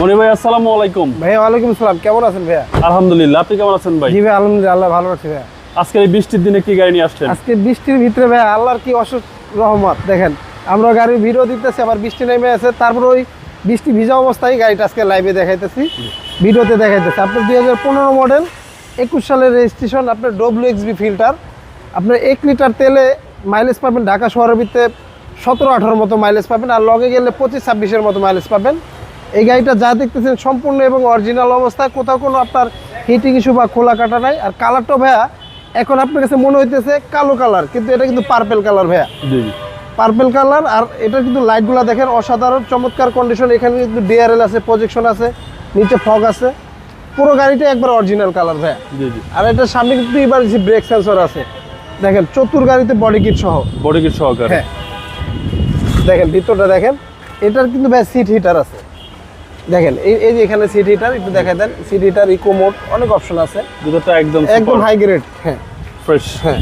মনি ভাই আসসালামু আলাইকুম। ভাইয়া ওয়ালাইকুম আসসালাম। কেমন আছেন ভাইয়া? আলহামদুলিল্লাহ আপনি কেমন আছেন ভাই? জি ভাই আলহামদুলিল্লাহ আল্লাহ ভালো আছে ভাইয়া। আজকের এই বৃষ্টির দিনে কি গাড়ি নিয়ে আসছেন? আজকে বৃষ্টির ভিতরে ভাইয়া আল্লাহর কি অসুখ রহমত দেখেন। আমরা গাড়ির ভিডিও দিতেছি আবার বৃষ্টি নেমে আছে। তারপর ওই বৃষ্টি ভিজা অবস্থায় গাড়িটা আজকে লাইভে দেখাইতেছি ভিডিওতে দেখাইতেছি। আপনার দুই হাজার পনেরো মডেল একুশ সালের রেজিস্ট্রেশন আপনার ডব্লিউ এক্সবি ফিল্টার আপনার এক লিটার তেলে মাইলেজ পাবেন ঢাকা শহরের ভিতরে সতেরো আঠারোর মতো মাইলেজ পাবেন আর লগে গেলে পঁচিশ ছাব্বিশের মতো মাইলেজ পাবেন। এই গাড়িটা যা দেখতেছেন সম্পূর্ণ এবং অরিজিনাল অবস্থায় কোথাও কোনো আপনার হিটিং ইস্যু বা খোলা কাটা নাই। আর কালারটা ভাইয়া এখন আপনার কাছে মনে হইতেছে কালো কালার কিন্তু এটা কিন্তু পার্পেল কালার ভাইয়া। পার্পেল কালার আর এটা কিন্তু লাইটগুলো দেখেন অসাধারণ চমৎকার কন্ডিশন এখানে কিন্তু ডিআরএল আছে প্রজেকশন আছে নিচে ফগ আছে। পুরো গাড়িটা একবার অরিজিনাল কালার ভাইয়া। আর এটার সামনে কিন্তু এবার ব্রেক সেন্সর আছে। দেখেন চতুর গাড়িতে বডি কিট সহ। বডি কিট সহকারে। হ্যাঁ। দেখেন ভিতরটা দেখেন এটার কিন্তু ভাই সিট হিটার আছে। দেখেন এই এই যে এখানে সিট হিটার একটু দেখাই দেন। সিট হিটার ইকো মোড অনেক অপশন আছে। দুটোটা একদম একদম হাই গ্রেড হ্যাঁ। ফ্রেশ হ্যাঁ।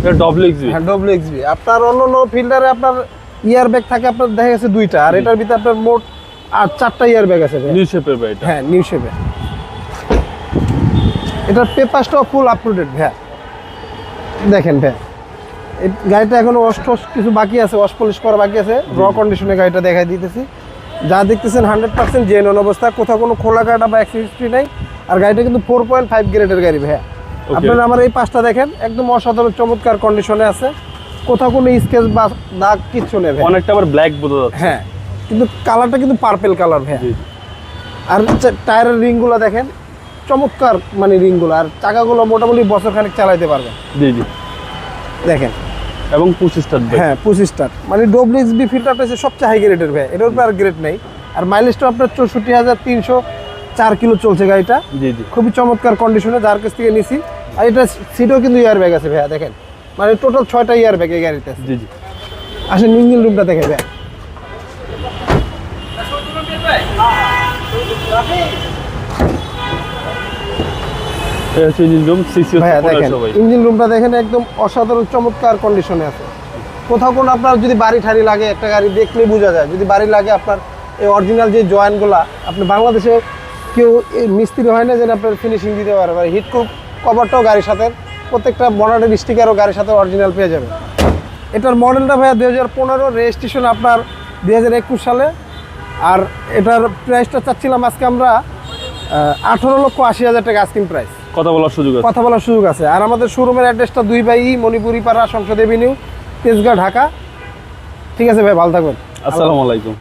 এটা ডবল এক্সবি হ্যাঁ ডব্লিউ এক্সবি আপনার অন্য অন্য ফিল্ডারে আপনার ইয়ার ব্যাগ থাকে আপনার দেখা গেছে দুইটা। আর এটার ভিতরে আপনার মোট আর চারটা ইয়ার ব্যাগ আছে ভাই। নিউ শেপের ভাই এটা। হ্যাঁ নিউ শেপে এটার পেপারসটাও ফুল আপ টু ডেট ভ্যা দেখেন ভ্যা এই গাড়িটা এখনও ওয়াশ কিছু বাকি আছে ওয়াশ পলিশ করা বাকি আছে। র কন্ডিশনে গাড়িটা দেখাই দিতেছি। যা দেখতেছেন হান্ড্রেড পার্সেন্ট জেনুইন অবস্থা। কোথাও কোনো খোলা কাটা বা অ্যাক্সিডেন্ট নাই। আর গাড়িটা কিন্তু ফোর পয়েন্ট ফাইভ গ্রেডের গাড়ি ভাইয়া। আপনারা আমার এই পাঁচটা দেখেন একদম অসাধারণ চমৎকার কন্ডিশনে আছে। কোথাও কোনো স্কেচ বা দাগ কিচ্ছু নেই। অনেকটা আবার ব্ল্যাক বোঝা যাচ্ছে। হ্যাঁ কিন্তু কালারটা কিন্তু পার্পেল কালার ভাইয়া। আর টায়ারের রিংগুলো দেখেন চমৎকার মানে রিংগুলো আর চাকাগুলো মোটামুটি বছর খানিক চালাইতে পারবেন। জি জি। দেখেন। এবং পঁচিশ স্টার ব্যাগ হ্যাঁ পঁচিশ স্টার মানে ডব্লিউএক্স বি ফিল্টারটা হচ্ছে সবচেয়ে হাই গ্রেডের ভাই এটার উপরে আর গ্রেড নেই। আর মাইলেজটা আপনার চৌষট্টি হাজার তিনশো চার কিলো চলছে গাড়িটা। জি জি। খুবই চমৎকার কন্ডিশনে যার কাছ থেকে নিছি। আর এটা সিটও কিন্তু ইয়ার ব্যাগ আছে ভাইয়া দেখেন। মানে টোটাল ছয়টা ইয়ার ব্যাগ এই গাড়িতে আছে। জি জি। আসেন ইঞ্জিন রুমটা দেখে ভাইয়া। ইঞ্জিন রুম ভাইয়া দেখেন ইঞ্জিন রুমটা দেখেন একদম অসাধারণ চমৎকার কন্ডিশনে আছে। কোথাও কোনো আপনার যদি বাড়ি ঠাড়ি লাগে একটা গাড়ি দেখলেই বোঝা যায়। যদি বাড়ি লাগে আপনার এই অরিজিনাল যে জয়েন্টগুলা আপনি বাংলাদেশে কেউ মিস্ত্রি হয় না যেন আপনার ফিনিশিং দিতে পারে। হিট কুপ কভারটাও গাড়ির সাথে প্রত্যেকটা বনাটের স্টিকারও গাড়ির সাথে অরিজিনাল পেয়ে যাবে। এটার মডেলটা ভাইয়া দুই হাজার পনেরো রেজিস্ট্রেশন আপনার দুই হাজার একুশ সালে। আর এটার প্রাইসটা চাচ্ছিলাম আজকে আমরা আঠারো লক্ষ আশি হাজার টাকা আস্কিং প্রাইস কথা বলার সুযোগ আছে। কথা বলার সুযোগ আছে। আর আমাদের শোরুমের অ্যাড্রেসটা দুই ভাই মণিপুরি পাড়া সংসদ এভিনিউ তেজগাঁও ঢাকা। ঠিক আছে ভাই ভালো থাকবেন। আসসালামু আলাইকুম।